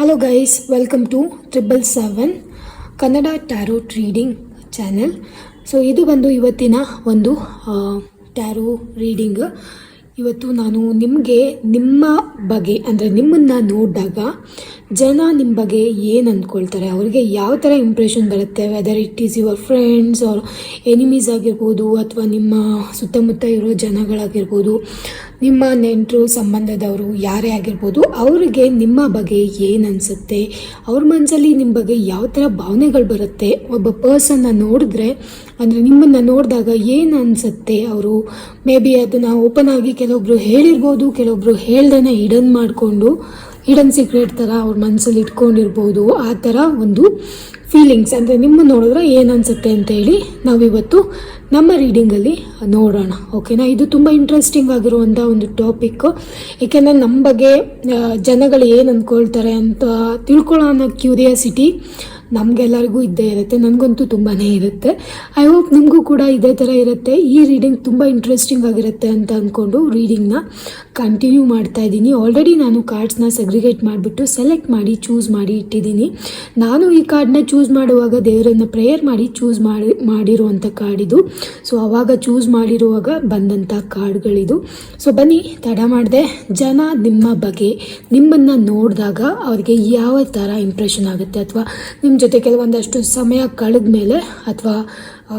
Hello guys welcome to triple seven Kannada tarot reading channel so ಇದು ಬಂದು ಇವತ್ತಿನ ಒಂದು ಟ್ಯಾರೋ ರೀಡಿಂಗ್ ಇವತ್ತು ನಾನು ನಿಮಗೆ ನಿಮ್ಮ ಬಗ್ಗೆ, ಅಂದರೆ ನಿಮ್ಮನ್ನು ನೋಡಿದಾಗ ಜನ ನಿಮ್ಮ ಬಗ್ಗೆ ಏನು ಅಂದ್ಕೊಳ್ತಾರೆ ಅವರಿಗೆ ಯಾವ ಥರ ಇಂಪ್ರೆಷನ್ ಬರುತ್ತೆ? Whether it is your friends ಅವ್ರ ಎನಿಮೀಸ್ ಆಗಿರ್ಬೋದು ಅಥವಾ ನಿಮ್ಮ ಸುತ್ತಮುತ್ತ ಇರೋ ಜನಗಳಾಗಿರ್ಬೋದು, ನಿಮ್ಮ ನೆಂಟರು, ಸಂಬಂಧದವರು ಯಾರೇ ಆಗಿರ್ಬೋದು, ಅವರಿಗೆ ನಿಮ್ಮ ಬಗ್ಗೆ ಏನು ಅನಿಸುತ್ತೆ? ಅವ್ರ ಮನಸ್ಸಲ್ಲಿ ನಿಮ್ಮ ಬಗ್ಗೆ ಯಾವ ಥರ ಭಾವನೆಗಳು ಬರುತ್ತೆ? ಒಬ್ಬ ಪರ್ಸನ್ನ ನೋಡಿದ್ರೆ, ಅಂದರೆ ನಿಮ್ಮನ್ನು ನೋಡಿದಾಗ ಏನು ಅನಿಸುತ್ತೆ ಅವರು? ಮೇ ಬಿ ಅದನ್ನು ಓಪನ್ ಆಗಿ ಕೆಲವೊಬ್ಬರು ಹೇಳಿರ್ಬೋದು ಕೆಲವೊಬ್ಬರು ಹೇಳ್ದನ್ನ ಹಿಡನ್ ಮಾಡಿಕೊಂಡು ಹಿಡನ್ ಸೀಕ್ರೆಟ್ ಥರ ಅವ್ರ ಮನಸ್ಸಲ್ಲಿ ಇಟ್ಕೊಂಡಿರ್ಬೋದು, ಆ ಥರ ಒಂದು ಫೀಲಿಂಗ್ಸ್ ಅಂದರೆ ನಿಮ್ಮ ನೋಡಿದ್ರೆ ಏನು ಅನಿಸುತ್ತೆ ಅಂತೇಳಿ ನಾವಿವತ್ತು ನಮ್ಮ ರೀಡಿಂಗಲ್ಲಿ ನೋಡೋಣ ಓಕೆನಾ ಇದು ತುಂಬ ಇಂಟ್ರೆಸ್ಟಿಂಗ್ ಆಗಿರುವಂಥ ಒಂದು ಟಾಪಿಕ್ಕು ಏಕೆಂದರೆ ನಮ್ಮ ಬಗ್ಗೆ ಜನಗಳು ಏನು ಅಂದ್ಕೊಳ್ತಾರೆ ಅಂತ ತಿಳ್ಕೊಳ್ಳೋ ಅನ್ನೋ ಕ್ಯೂರಿಯಾಸಿಟಿ ನಮಗೆಲ್ಲರಿಗೂ ಇದ್ದೇ ಇರುತ್ತೆ, ನನಗಂತೂ ತುಂಬಾ ಇರುತ್ತೆ. ಐ ಹೋಪ್ ನಿಮಗೂ ಕೂಡ ಇದೇ ಥರ ಇರುತ್ತೆ. ಈ ರೀಡಿಂಗ್ ತುಂಬ ಇಂಟ್ರೆಸ್ಟಿಂಗ್ ಆಗಿರುತ್ತೆ ಅಂತ ಅಂದ್ಕೊಂಡು ರೀಡಿಂಗ್ನ ಕಂಟಿನ್ಯೂ ಮಾಡ್ತಾ ಇದ್ದೀನಿ. ಆಲ್ರೆಡಿ ನಾನು ಕಾರ್ಡ್ಸ್ನ ಸೆಗ್ರಿಗೇಟ್ ಮಾಡಿಬಿಟ್ಟು ಸೆಲೆಕ್ಟ್ ಮಾಡಿ ಚೂಸ್ ಮಾಡಿ ಇಟ್ಟಿದ್ದೀನಿ. ನಾನು ಈ ಕಾರ್ಡ್ನ ಚೂಸ್ ಮಾಡುವಾಗ ದೇವರನ್ನು ಪ್ರೇಯರ್ ಮಾಡಿ ಚೂಸ್ ಮಾಡಿ ಮಾಡಿರುವಂಥ ಕಾರ್ಡ್ ಇದು. ಸೊ ಆವಾಗ ಚೂಸ್ ಮಾಡಿರುವಾಗ ಬಂದಂಥ ಕಾರ್ಡ್ಗಳಿದು ಸೊ ಬನ್ನಿ, ತಡ ಮಾಡಿದೆ. ಜನ ನಿಮ್ಮ ಬಗ್ಗೆ ನಿಮ್ಮನ್ನು ನೋಡಿದಾಗ ಅವ್ರಿಗೆ ಯಾವ ಥರ ಇಂಪ್ರೆಷನ್ ಆಗುತ್ತೆ? ಅಥವಾ ನಿಮ್ಮ ಜೊತೆ ಕೆಲವೊಂದಷ್ಟು ಸಮಯ ಕಳೆದ ಮೇಲೆ ಅಥವಾ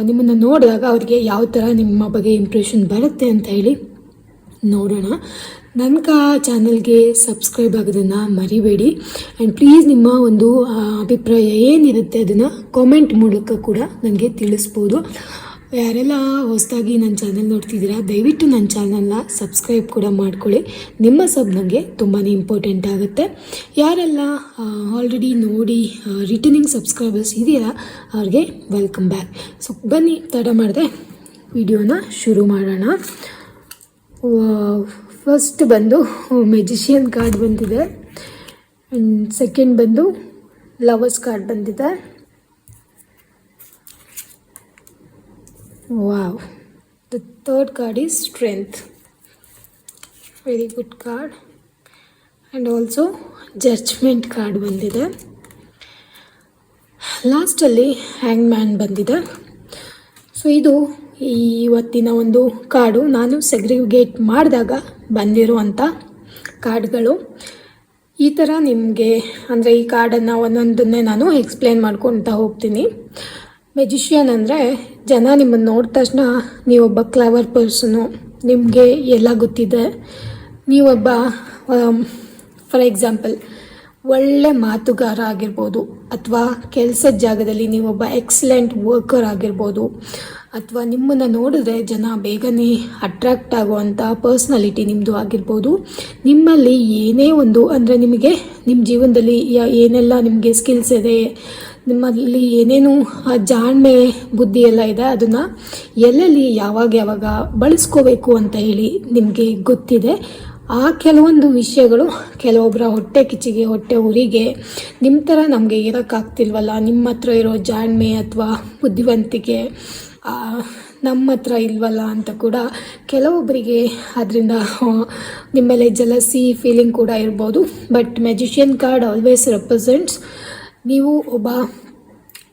ನಿಮ್ಮನ್ನು ನೋಡಿದಾಗ ಅವ್ರಿಗೆ ಯಾವ ಥರ ನಿಮ್ಮ ಬಗ್ಗೆ ಇಂಪ್ರೆಷನ್ ಬರುತ್ತೆ ಅಂತ ಹೇಳಿ ನೋಡೋಣ. ನನ್ನ ಕಾ ಚಾನಲ್ಗೆ ಸಬ್ಸ್ಕ್ರೈಬ್ ಆಗೋದನ್ನು ಮರಿಬೇಡಿ. ಆ್ಯಂಡ್ ಪ್ಲೀಸ್ ನಿಮ್ಮ ಒಂದು ಅಭಿಪ್ರಾಯ ಏನಿರುತ್ತೆ ಅದನ್ನು ಕಾಮೆಂಟ್ ಮೂಲಕ ಕೂಡ ನನಗೆ ತಿಳಿಸ್ಬೋದು. ಯಾರೆಲ್ಲ ಹೊಸದಾಗಿ ನನ್ನ ಚಾನಲ್ ನೋಡ್ತಿದ್ದೀರಾ, ದಯವಿಟ್ಟು ನನ್ನ ಚಾನಲ್ನ ಸಬ್ಸ್ಕ್ರೈಬ್ ಕೂಡ ಮಾಡ್ಕೊಳ್ಳಿ. ನಿಮ್ಮ ಸಬ್ ನನಗೆ ತುಂಬಾ ಇಂಪಾರ್ಟೆಂಟ್ ಆಗುತ್ತೆ. ಯಾರೆಲ್ಲ ಆಲ್ರೆಡಿ ನೋಡಿ ರಿಟರ್ನಿಂಗ್ ಸಬ್ಸ್ಕ್ರೈಬರ್ಸ್ ಇದೆಯಲ್ಲ, ಅವ್ರಿಗೆ ವೆಲ್ಕಮ್ ಬ್ಯಾಕ್ ಸೊ ಬನ್ನಿ, ತಡ ಮಾಡಿದೆ ವಿಡಿಯೋನ ಶುರು ಮಾಡೋಣ. ಫಸ್ಟ್ ಬಂದು ಮೆಜಿಷಿಯನ್ ಕಾರ್ಡ್ ಬಂದಿದೆ. ಆ್ಯಂಡ್ ಸೆಕೆಂಡ್ ಬಂದು ಲವರ್ಸ್ ಕಾರ್ಡ್ ಬಂದಿದೆ. Wow the third card is strength very good card and also judgment card ಬಂದಿದೆ. ಲಾಸ್ಟಲ್ಲಿ ಹ್ಯಾಂಗ್ ಮ್ಯಾನ್ ಬಂದಿದೆ. ಸೊ ಇದು ಇವತ್ತಿನ ಒಂದು ಕಾರ್ಡು ನಾನು ಸೆಗ್ರಿಗೇಟ್ ಮಾಡಿದಾಗ ಬಂದಿರುವಂಥ ಕಾರ್ಡ್ಗಳು ಈ ಥರ ನಿಮಗೆ, ಅಂದರೆ ಈ ಕಾರ್ಡನ್ನು ಒಂದೊಂದನ್ನೇ ನಾನು ಎಕ್ಸ್ಪ್ಲೇನ್ ಮಾಡ್ಕೊತಾ ಹೋಗ್ತೀನಿ. ಮೆಜಿಷಿಯನ್ ಅಂದರೆ ಜನ ನಿಮ್ಮನ್ನು ನೋಡಿದ ತಕ್ಷಣ ನೀವೊಬ್ಬ ಕ್ಲವರ್ ಪರ್ಸನು ನಿಮಗೆ ಎಲ್ಲ ಗೊತ್ತಿದೆ. ನೀವೊಬ್ಬ ಫಾರ್ ಎಕ್ಸಾಂಪಲ್ ಒಳ್ಳೆ ಮಾತುಗಾರ ಆಗಿರ್ಬೋದು ಅಥವಾ ಕೆಲಸದ ಜಾಗದಲ್ಲಿ ನೀವೊಬ್ಬ ಎಕ್ಸಲೆಂಟ್ ವರ್ಕರ್ ಆಗಿರ್ಬೋದು ಅಥವಾ ನಿಮ್ಮನ್ನು ನೋಡಿದ್ರೆ ಜನ ಬೇಗನೆ ಅಟ್ರಾಕ್ಟ್ ಆಗುವಂಥ ಪರ್ಸ್ನಾಲಿಟಿ ನಿಮ್ಮದು ಆಗಿರ್ಬೋದು. ನಿಮ್ಮಲ್ಲಿ ಏನೇ ಒಂದು ಅಂದರೆ ನಿಮಗೆ ನಿಮ್ಮ ಜೀವನದಲ್ಲಿ ಏನೆಲ್ಲ ನಿಮಗೆ ಸ್ಕಿಲ್ಸ್ ಇದೆ, ನಿಮ್ಮಲ್ಲಿ ಏನೇನು ಜಾಣ್ಮೆ ಬುದ್ಧಿ ಎಲ್ಲ ಇದೆ ಅದನ್ನು ಎಲ್ಲೆಲ್ಲಿ ಯಾವಾಗ ಯಾವಾಗ ಬಳಸ್ಕೋಬೇಕು ಅಂತ ಹೇಳಿ ನಿಮಗೆ ಗೊತ್ತಿದೆ. ಆ ಕೆಲವೊಂದು ವಿಷಯಗಳು ಕೆಲವೊಬ್ಬರ ಹೊಟ್ಟೆ ಕಿಚ್ಚಿಗೆ, ಹೊಟ್ಟೆ ಉರಿಗೆ ನಿಮ್ಮ ಥರ ನಮಗೆ ಇರೋಕ್ಕಾಗ್ತಿಲ್ವಲ್ಲ ನಿಮ್ಮ ಹತ್ರ ಇರೋ ಜಾಣ್ಮೆ ಅಥವಾ ಬುದ್ಧಿವಂತಿಕೆ ನಮ್ಮ ಹತ್ರ ಇಲ್ವಲ್ಲ ಅಂತ ಕೂಡ ಕೆಲವೊಬ್ಬರಿಗೆ ಅದರಿಂದ ನಿಮ್ಮ ಮೇಲೆ ಜಲಸಿ ಫೀಲಿಂಗ್ ಕೂಡ ಇರ್ಬೋದು. But magician card always represents ನೀವು ಒಬ್ಬ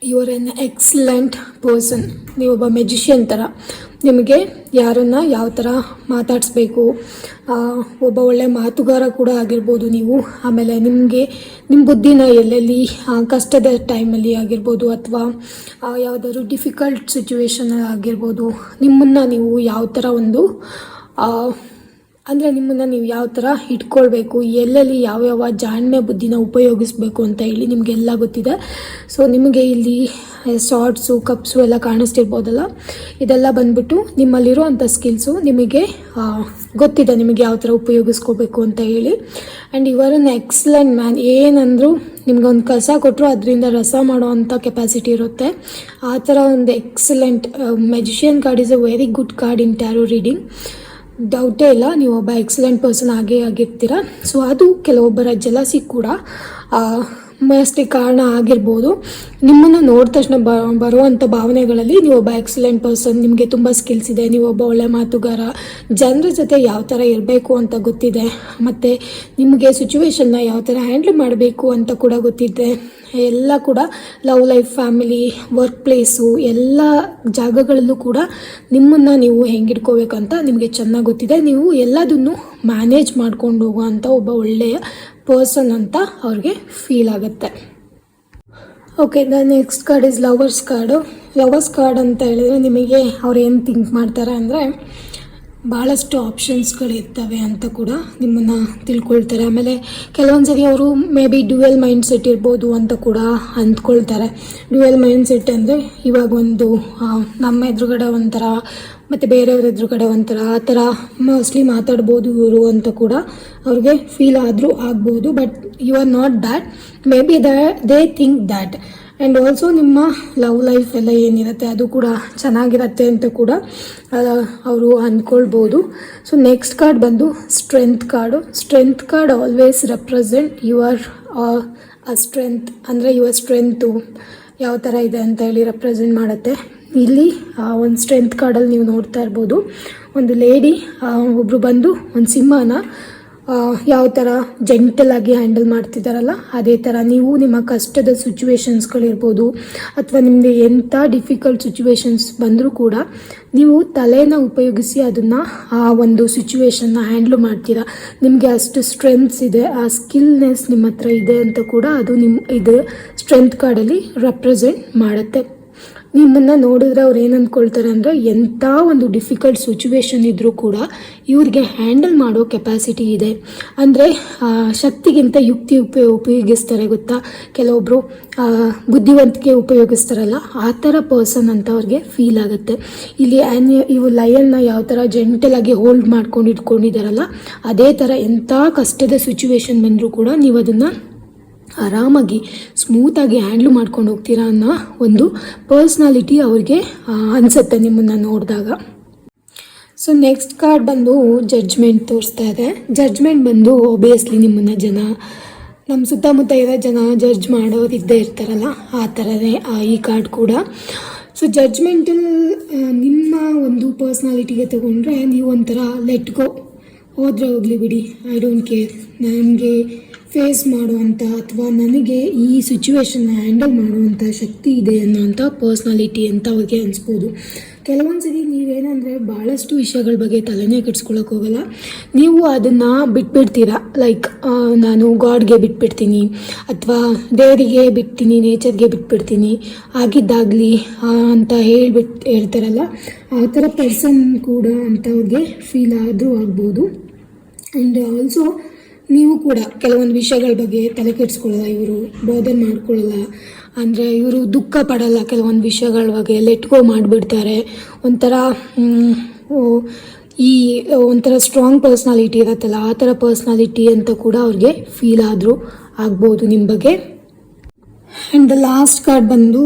you are an excellent person ನೀವೊಬ್ಬ magician ಥರ ನಿಮಗೆ ಯಾರನ್ನು ಯಾವ ಥರ ಮಾತಾಡಿಸ್ಬೇಕು ಒಬ್ಬ ಒಳ್ಳೆ ಮಾತುಗಾರ ಕೂಡ ಆಗಿರ್ಬೋದು ನೀವು. ಆಮೇಲೆ ನಿಮಗೆ ನಿಮ್ಮ ಬುದ್ಧಿನ ಎಲ್ಲೆಲ್ಲಿ ಕಷ್ಟದ ಟೈಮಲ್ಲಿ ಆಗಿರ್ಬೋದು ಅಥವಾ ಯಾವುದಾದ್ರು ಡಿಫಿಕಲ್ಟ್ ಸಿಚುವೇಶನ್ ಆಗಿರ್ಬೋದು, ನಿಮ್ಮನ್ನು ನೀವು ಯಾವ ಥರ ಒಂದು ಅಂದರೆ ನಿಮ್ಮನ್ನು ನೀವು ಯಾವ ಥರ ಇಟ್ಕೊಳ್ಬೇಕು, ಎಲ್ಲೆಲ್ಲಿ ಯಾವ್ಯಾವ ಜಾಣ್ಮೆ ಬುದ್ಧಿನ ಉಪಯೋಗಿಸ್ಬೇಕು ಅಂತ ಹೇಳಿ ನಿಮಗೆಲ್ಲ ಗೊತ್ತಿದೆ. ಸೊ ನಿಮಗೆ ಇಲ್ಲಿ ಶಾರ್ಟ್ಸು ಕಪ್ಸು ಎಲ್ಲ ಕಾಣಿಸ್ತಿರ್ಬೋದಲ್ಲ? ಇದೆಲ್ಲ ಬಂದ್ಬಿಟ್ಟು ನಿಮ್ಮಲ್ಲಿರುವಂಥ ಸ್ಕಿಲ್ಸು ನಿಮಗೆ ಗೊತ್ತಿದೆ ನಿಮಗೆ ಯಾವ ಥರ ಉಪಯೋಗಿಸ್ಕೋಬೇಕು ಅಂತ ಹೇಳಿ. ಆ್ಯಂಡ್ ಇವರ್ ಅನ್ ಎಕ್ಸಲೆಂಟ್ ಮ್ಯಾನ್ ಏನಂದರೂ ನಿಮ್ಗೆ ಒಂದು ಕಸ ಕೊಟ್ಟರು ಅದರಿಂದ ರಸ ಮಾಡೋ ಅಂಥ ಕೆಪಾಸಿಟಿ ಇರುತ್ತೆ. ಆ ಥರ ಒಂದು excellent magician card is a very good card in tarot reading ಡೌಟೇ ಇಲ್ಲ. ನೀವು ಒಬ್ಬ ಎಕ್ಸಲೆಂಟ್ ಪರ್ಸನ್ ಆಗೇ ಆಗಿರ್ತೀರ. ಸೊ ಅದು ಕೆಲವೊಬ್ಬರ ಜಲಸಿ ಕೂಡ ಮೋಸ್ಟ್ಲಿ ಕಾರಣ ಆಗಿರ್ಬೋದು. ನಿಮ್ಮನ್ನು ನೋಡಿದ ತಕ್ಷಣ ಬ ಬರುವಂಥ ಭಾವನೆಗಳಲ್ಲಿ ನೀವು ಒಬ್ಬ ಎಕ್ಸಲೆಂಟ್ ಪರ್ಸನ್ ನಿಮಗೆ ತುಂಬ ಸ್ಕಿಲ್ಸ್ ಇದೆ, ನೀವು ಒಬ್ಬ ಒಳ್ಳೆ ಮಾತುಗಾರ. ಜನರ ಜೊತೆ ಯಾವ ಥರ ಇರಬೇಕು ಅಂತ ಗೊತ್ತಿದೆ. ಮತ್ತು ನಿಮಗೆ ಸಿಚುವೇಶನ್ನ ಯಾವ ಥರ ಹ್ಯಾಂಡ್ಲ್ ಮಾಡಬೇಕು ಅಂತ ಕೂಡ ಗೊತ್ತಿದೆ. ಎಲ್ಲ ಕೂಡ love life family work place ಎಲ್ಲ ಜಾಗಗಳಲ್ಲೂ ಕೂಡ ನಿಮ್ಮನ್ನು ನೀವು ಹೆಂಗಿಡ್ಕೋಬೇಕಂತ ನಿಮಗೆ ಚೆನ್ನಾಗಿ ಗೊತ್ತಿದೆ. ನೀವು ಎಲ್ಲದನ್ನು ಮ್ಯಾನೇಜ್ ಮಾಡ್ಕೊಂಡು ಹೋಗುವಂಥ ಒಬ್ಬ ಒಳ್ಳೆಯ ಪರ್ಸನ್ ಅಂತ ಅವ್ರಿಗೆ ಫೀಲ್ ಆಗುತ್ತೆ. Okay the next card is lovers card lovers card ಅಂತ ಹೇಳಿದ್ರೆ ನಿಮಗೆ ಅವ್ರು ಏನು ಥಿಂಕ್ ಮಾಡ್ತಾರೆ ಅಂದರೆ ಭಾಳಷ್ಟು ಆಪ್ಷನ್ಸ್ಗಳಿರ್ತವೆ ಅಂತ ಕೂಡ ನಿಮ್ಮನ್ನು ತಿಳ್ಕೊಳ್ತಾರೆ. ಆಮೇಲೆ ಕೆಲವೊಂದು ಸರಿ ಅವರು maybe dual mind set ಇರ್ಬೋದು ಅಂತ ಕೂಡ ಅಂದ್ಕೊಳ್ತಾರೆ. ಡ್ಯುಯಲ್ ಮೈಂಡ್ ಸೆಟ್ ಅಂದರೆ ಇವಾಗ ಒಂದು ನಮ್ಮ ಎದುರುಗಡೆ ಒಂಥರ ಮತ್ತು ಬೇರೆಯವ್ರ ಎದುರುಗಡೆ ಒಂಥರ, ಆ ಥರ ಮೋಸ್ಟ್ಲಿ ಮಾತಾಡ್ಬೋದು ಇವರು ಅಂತ ಕೂಡ ಅವ್ರಿಗೆ ಫೀಲ್ ಆದರೂ ಆಗ್ಬೋದು. But you are not that maybe they think that and also ನಿಮ್ಮ ಲವ್ ಲೈಫ್ ಎಲ್ಲ ಏನಿರುತ್ತೆ ಅದು ಕೂಡ ಚೆನ್ನಾಗಿರತ್ತೆ ಅಂತ ಕೂಡ ಅವರು ಅಂದ್ಕೊಳ್ಬೋದು. ಸೊ ನೆಕ್ಸ್ಟ್ ಕಾರ್ಡ್ ಬಂದು strength card strength card always represent your strength ಅಂದರೆ ಯುವರ್ ಸ್ಟ್ರೆಂತು ಯಾವ ಥರ ಇದೆ ಅಂತ ಹೇಳಿ ರೆಪ್ರೆಸೆಂಟ್ ಮಾಡುತ್ತೆ. ಇಲ್ಲಿ ಒಂದು ಸ್ಟ್ರೆಂತ್ ಕಾರ್ಡಲ್ಲಿ ನೀವು ನೋಡ್ತಾ ಇರ್ಬೋದು. ಒಂದು ಲೇಡಿ ಒಬ್ಬರು ಬಂದು ಒಂದು ಸಿಂಹನ ಯಾವ ಥರ ಜೆಂಟಲ್ ಆಗಿ ಹ್ಯಾಂಡಲ್ ಮಾಡ್ತಿದ್ದಾರಲ್ಲ ಅದೇ ಥರ ನೀವು ನಿಮ್ಮ ಕಷ್ಟದ ಸಿಚುವೇಶನ್ಸ್ಗಳಿರ್ಬೋದು ಅಥವಾ ನಿಮಗೆ ಎಂಥ ಡಿಫಿಕಲ್ಟ್ ಸಿಚುವೇಶನ್ಸ್ ಬಂದರೂ ಕೂಡ ನೀವು ತಲೆನ ಉಪಯೋಗಿಸಿ ಅದನ್ನು ಆ ಒಂದು ಸಿಚುವೇಶನ್ನ ಹ್ಯಾಂಡಲ್ ಮಾಡ್ತೀರಾ. ನಿಮಗೆ ಅಷ್ಟು ಸ್ಟ್ರೆಂತ್ಸ್ ಇದೆ, ಆ ಸ್ಕಿಲ್ನೆಸ್ ನಿಮ್ಮ ಹತ್ರ ಇದೆ ಅಂತ ಕೂಡ ಅದು ನಿಮ್ಮ ಇದು ಸ್ಟ್ರೆಂತ್ ಕಾರ್ಡಲ್ಲಿ ರೆಪ್ರೆಸೆಂಟ್ ಮಾಡುತ್ತೆ. ನಿಮ್ಮನ್ನು ನೋಡಿದ್ರೆ ಅವ್ರು ಏನು ಅಂದ್ಕೊಳ್ತಾರೆ ಅಂದರೆ ಎಂಥ ಒಂದು ಡಿಫಿಕಲ್ಟ್ ಸಿಚುವೇಶನ್ ಇದ್ದರೂ ಕೂಡ ಇವ್ರಿಗೆ ಹ್ಯಾಂಡಲ್ ಮಾಡೋ ಕೆಪಾಸಿಟಿ ಇದೆ. ಅಂದರೆ ಶಕ್ತಿಗಿಂತ ಯುಕ್ತಿ ಉಪಯೋಗ ಉಪಯೋಗಿಸ್ತಾರೆ ಗೊತ್ತಾ? ಕೆಲವೊಬ್ಬರು ಬುದ್ಧಿವಂತಿಕೆ ಉಪಯೋಗಿಸ್ತಾರಲ್ಲ, ಆ ಥರ ಪರ್ಸನ್ ಅಂತ ಅವ್ರಿಗೆ ಫೀಲ್ ಆಗುತ್ತೆ. ಇಲ್ಲಿ ಆ್ಯನ್ಯ ಇವು ಲಯನ್ನ ಯಾವ ಥರ ಜೆಂಟಲಾಗಿ ಹೋಲ್ಡ್ ಮಾಡ್ಕೊಂಡು ಇಟ್ಕೊಂಡಿದ್ದಾರಲ್ಲ ಅದೇ ಥರ ಎಂಥ ಕಷ್ಟದ ಸಿಚುವೇಶನ್ ಬಂದರೂ ಕೂಡ ನೀವು ಅದನ್ನು ಆರಾಮಾಗಿ ಸ್ಮೂತಾಗಿ ಹ್ಯಾಂಡ್ಲ್ ಮಾಡ್ಕೊಂಡು ಹೋಗ್ತೀರಾ ಅನ್ನೋ ಒಂದು ಪರ್ಸ್ನಾಲಿಟಿ ಅವ್ರಿಗೆ ಅನಿಸುತ್ತೆ ನಿಮ್ಮನ್ನು ನೋಡಿದಾಗ. ಸೊ ನೆಕ್ಸ್ಟ್ ಕಾರ್ಡ್ ಬಂದು ಜಡ್ಜ್ಮೆಂಟ್ ತೋರಿಸ್ತಾ ಇದೆ. ಜಡ್ಜ್ಮೆಂಟ್ ಬಂದು ಒಬಿಯಸ್ಲಿ ನಿಮ್ಮನ್ನು ಜನ ನಮ್ಮ ಸುತ್ತಮುತ್ತ ಇರೋ ಜನ ಜಡ್ಜ್ ಮಾಡೋರು ಇದ್ದೇ ಇರ್ತಾರಲ್ಲ, ಆ ಥರನೇ ಈ ಕಾರ್ಡ್ ಕೂಡ. ಸೊ ಜಡ್ಜ್ಮೆಂಟಲ್ಲಿ ನಿಮ್ಮ ಒಂದು ಪರ್ಸ್ನಾಲಿಟಿಗೆ ತಗೊಂಡ್ರೆ ನೀವು ಒಂಥರ ಲೆಟ್ ಗೋ ಹೋದರೆ ಹೋಗಲಿ ಬಿಡಿ ಐ ಡೋಂಟ್ ಕೇರ್ ನನಗೆ ಫೇಸ್ ಮಾಡುವಂಥ ಅಥವಾ ನನಗೆ ಈ ಸಿಚುವೇಶನ್ನ ಹ್ಯಾಂಡಲ್ ಮಾಡುವಂಥ ಶಕ್ತಿ ಇದೆ ಅನ್ನೋಂಥ ಪರ್ಸ್ನಾಲಿಟಿ ಅಂತ ಅವ್ರಿಗೆ ಅನಿಸ್ಬೋದು. ಕೆಲವೊಂದು ಸರಿ ನೀವೇನಂದರೆ ಭಾಳಷ್ಟು ವಿಷಯಗಳ ಬಗ್ಗೆ ತಲೆನೇ ಕೆಡ್ಸ್ಕೊಳಕ್ಕೆ ಹೋಗಲ್ಲ. ನೀವು ಅದನ್ನು ಬಿಟ್ಬಿಡ್ತೀರಾ? ಲೈಕ್ ನಾನು ಗಾಡ್ಗೆ ಬಿಟ್ಬಿಡ್ತೀನಿ ಅಥವಾ ದೇವರಿಗೆ ಬಿಡ್ತೀನಿ ನೇಚರ್ಗೆ ಬಿಟ್ಬಿಡ್ತೀನಿ, ಆಗಿದ್ದಾಗಲಿ ಅಂತ ಹೇಳ್ಬಿಟ್ಟು ಹೇಳ್ತಾರಲ್ಲ, ಆ ಥರ ಪರ್ಸನ್ ಕೂಡ ಅಂಥವ್ರಿಗೆ ಫೀಲ್ ಆದರೂ ಆಗ್ಬೋದು. ಆ್ಯಂಡ್ ಆಲ್ಸೋ ನೀವು ಕೂಡ ಕೆಲವೊಂದು ವಿಷಯಗಳ ಬಗ್ಗೆ ತಲೆ ಕೆಡಿಸ್ಕೊಳ್ಳಲ್ಲ, ಇವರು ಬೋಧನೆ ಮಾಡ್ಕೊಳ್ಳಲ್ಲ. ಅಂದರೆ ಇವರು ದುಃಖ ಪಡಲ್ಲ ಕೆಲವೊಂದು ವಿಷಯಗಳ ಬಗ್ಗೆ ಲೆಟ್ಗೋ ಮಾಡಿಬಿಡ್ತಾರೆ. ಒಂಥರ ಈ, ಒಂಥರ ಸ್ಟ್ರಾಂಗ್ ಪರ್ಸ್ನಾಲಿಟಿ ಇರುತ್ತಲ್ಲ, ಆ ಥರ ಪರ್ಸ್ನಾಲಿಟಿ ಅಂತ ಕೂಡ ಅವ್ರಿಗೆ ಫೀಲ್ ಆದರೂ ಆಗ್ಬೋದು ನಿಮ್ಮ ಬಗ್ಗೆ. ಆ್ಯಂಡ್ ದ ಲಾಸ್ಟ್ ಕಾರ್ಡ್ ಬಂದು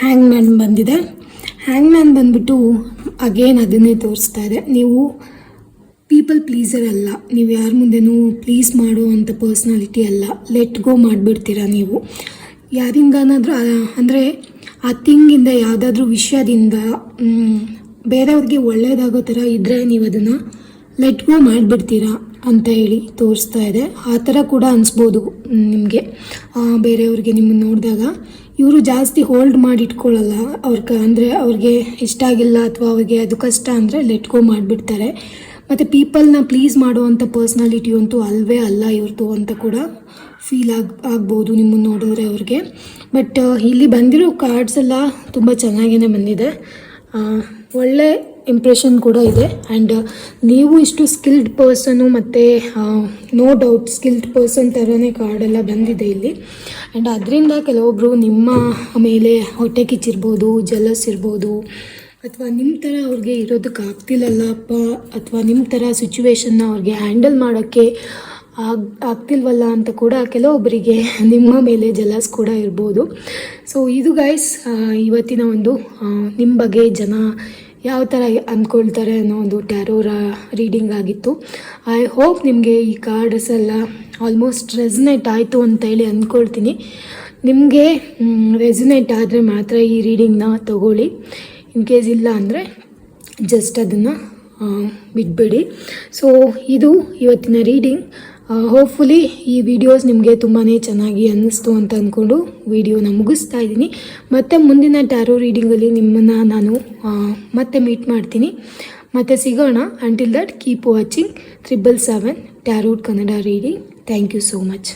ಹ್ಯಾಂಗ್ ಮ್ಯಾನ್ ಬಂದಿದೆ. ಹ್ಯಾಂಗ್ ಮ್ಯಾನ್ ಬಂದ್ಬಿಟ್ಟು ಅಗೇನ್ ಅದನ್ನೇ ತೋರಿಸ್ತಾ ಇದೆ. ನೀವು ಪೀಪಲ್ ಪ್ಲೀಸರ್ ಅಲ್ಲ. ನೀವು ಯಾರ ಮುಂದೆನೂ ಪ್ಲೀಸ್ ಮಾಡುವಂಥ ಪರ್ಸ್ನಾಲಿಟಿ ಅಲ್ಲ. ಲೆಟ್ ಗೋ ಮಾಡಿಬಿಡ್ತೀರಾ ನೀವು? ಯಾರಿಂದನಾದರೂ ಅಂದರೆ ಆ ತಿಂಗಿಂದ ಯಾವುದಾದ್ರೂ ವಿಷಯದಿಂದ ಬೇರೆಯವ್ರಿಗೆ ಒಳ್ಳೆಯದಾಗೋ ಥರ ಇದ್ದರೆ ನೀವು ಅದನ್ನು ಲೆಟ್ ಗೋ ಮಾಡಿಬಿಡ್ತೀರಾ ಅಂತ ಹೇಳಿ ತೋರಿಸ್ತಾ ಇದೆ. ಆ ಥರ ಕೂಡ ಅನಿಸ್ಬೋದು ನಿಮಗೆ. ಬೇರೆಯವ್ರಿಗೆ ನಿಮ್ಮನ್ನು ನೋಡಿದಾಗ ಇವರು ಜಾಸ್ತಿ ಹೋಲ್ಡ್ ಮಾಡಿಟ್ಕೊಳ್ಳಲ್ಲ ಅವ್ರ ಅಂದರೆ ಅವ್ರಿಗೆ ಇಷ್ಟ ಆಗಿಲ್ಲ ಅಥವಾ ಅವ್ರಿಗೆ ಅದು ಕಷ್ಟ ಅಂದರೆ ಲೆಟ್ ಗೋ ಮಾಡಿಬಿಡ್ತಾರೆ. ಮತ್ತು ಪೀಪಲ್ನ ಪ್ಲೀಸ್ ಮಾಡುವಂಥ ಪರ್ಸ್ನಾಲಿಟಿ ಅಂತೂ ಅಲ್ವೇ ಅಲ್ಲ ಇವ್ರದ್ದು ಅಂತ ಕೂಡ ಫೀಲ್ ಆಗ್, ಆಗ್ಬೋದು ನಿಮ್ಮನ್ನು ನೋಡಿದ್ರೆ ಅವ್ರಿಗೆ. ಬಟ್ ಇಲ್ಲಿ ಬಂದಿರೋ ಕಾರ್ಡ್ಸ್ ಎಲ್ಲ ತುಂಬ ಚೆನ್ನಾಗೇ ಬಂದಿದೆ. ಒಳ್ಳೆ ಇಂಪ್ರೆಷನ್ ಕೂಡ ಇದೆ. ಆ್ಯಂಡ್ ನೀವು ಇಷ್ಟು ಸ್ಕಿಲ್ಡ್ ಪರ್ಸನು ಮತ್ತು ನೋ ಡೌಟ್ ಸ್ಕಿಲ್ಡ್ ಪರ್ಸನ್ ಥರನೇ ಕಾರ್ಡೆಲ್ಲ ಬಂದಿದೆ ಇಲ್ಲಿ. ಆ್ಯಂಡ್ ಅದರಿಂದ ಕೆಲವೊಬ್ಬರು ನಿಮ್ಮ ಮೇಲೆ ಹೊಟ್ಟೆ ಕಿಚ್ಚಿರ್ಬೋದು ಜಲಸ್ ಇರ್ಬೋದು ಅಥವಾ ನಿಮ್ಮ ಥರ ಅವ್ರಿಗೆ ಇರೋದಕ್ಕೆ ಆಗ್ತಿಲ್ಲಲ್ಲಪ್ಪ ಅಥವಾ ನಿಮ್ಮ ಥರ ಸಿಚುವೇಶನ್ನ ಅವ್ರಿಗೆ ಹ್ಯಾಂಡಲ್ ಮಾಡೋಕ್ಕೆ ಆಗ್, ಆಗ್ತಿಲ್ವಲ್ಲ ಅಂತ ಕೂಡ ಕೆಲವೊಬ್ಬರಿಗೆ ನಿಮ್ಮ ಮೇಲೆ ಜಲಸ್ ಕೂಡ ಇರ್ಬೋದು. ಸೊ ಇದು ಗೈಸ್ ಇವತ್ತಿನ ಒಂದು ನಿಮ್ಮ ಬಗ್ಗೆ ಜನ ಯಾವ ಥರ ಅಂದ್ಕೊಳ್ತಾರೆ ಅನ್ನೋ ಒಂದು ಟ್ಯಾರೋರ ರೀಡಿಂಗ್ ಆಗಿತ್ತು. ಐ ಹೋಪ್ ನಿಮಗೆ ಈ ಕಾರ್ಡ್ಸ್ ಎಲ್ಲ ಆಲ್ಮೋಸ್ಟ್ ರೆಸಿನೇಟ್ ಆಯಿತು ಅಂತೇಳಿ ಅಂದ್ಕೊಳ್ತೀನಿ. ನಿಮಗೆ ರೆಸಿನೇಟ್ ಆದರೆ ಮಾತ್ರ ಈ ರೀಡಿಂಗ್ನ ತಗೊಳ್ಳಿ. ಇನ್ ಕೇಸ್ ಇಲ್ಲ ಅಂದರೆ ಜಸ್ಟ್ ಅದನ್ನು ಬಿಟ್ಬಿಡಿ. ಸೊ ಇದು ಇವತ್ತಿನ ರೀಡಿಂಗ್ ಹೋಪ್ಫುಲಿ ಈ ವಿಡಿಯೋಸ್ ನಿಮಗೆ ತುಂಬಾ ಚೆನ್ನಾಗಿ ಅನ್ನಿಸ್ತು ಅಂತ ಅಂದ್ಕೊಂಡು ವಿಡಿಯೋನ ಮುಗಿಸ್ತಾ ಇದ್ದೀನಿ. ಮತ್ತು ಮುಂದಿನ ಟ್ಯಾರೋ ರೀಡಿಂಗಲ್ಲಿ ನಿಮ್ಮನ್ನು ನಾನು ಮತ್ತೆ ಮೀಟ್ ಮಾಡ್ತೀನಿ. ಮತ್ತೆ ಸಿಗೋಣ. Until that keep watching triple seven tarot Kannada reading thank you so much